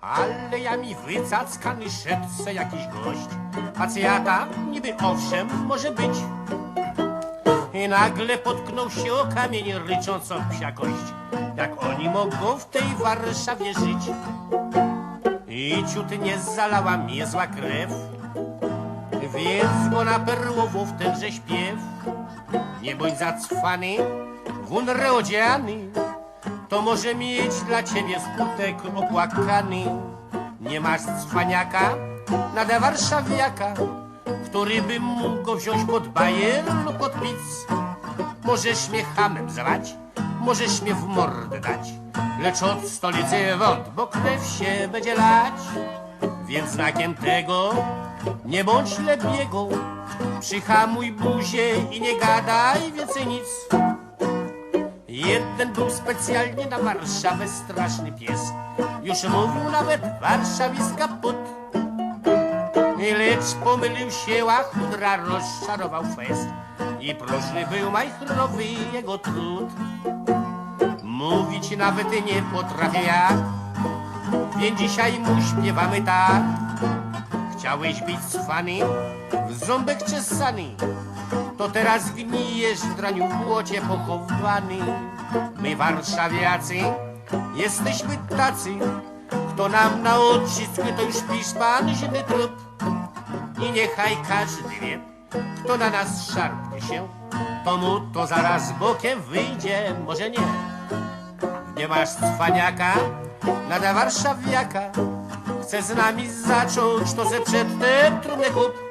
Ale ja mi wycackany szedł se jakiś gość. Pacjata niby owszem może być. I nagle potknął się o kamień rycząc o psia kość. Jak oni mogą w tej Warszawie żyć? I ciut nie zalała mnie zła krew. Więc go na perłowo w tenże śpiew. Nie bądź zacwany, wunre odziany. To może mieć dla ciebie skutek opłakany. Nie masz cwaniaka, nade warszawiaka, który by mógł go wziąć pod bajer lub pod pic. Możesz mnie hamem zwać, możesz mnie w mordę dać, lecz od stolicy wąt, bo krew się będzie lać. Więc znakiem tego nie bądź lebiego, przyhamuj buzię i nie gadaj więcej nic. Jeden był specjalnie na Warszawę straszny pies. Już mówił nawet warszawiska put. Lecz pomylił się, a chudra rozczarował fest. I próżny był majchrowy jego trud. Mówić nawet nie potrafię jak, więc dzisiaj mu śpiewamy tak. Chciałeś być cwany, w ząbek czesany, to teraz gnijesz w draniu błocie pochowany. My warszawiacy jesteśmy tacy, kto nam na odcisk to już pisz pan zimny trup. I niechaj każdy wie, kto na nas szarpnie się, to mu to zaraz bokiem wyjdzie, może nie. Nie masz cwaniaka, Nade warszawiaka Chcę z nami zacząć, to zeprzedł ten trudny kup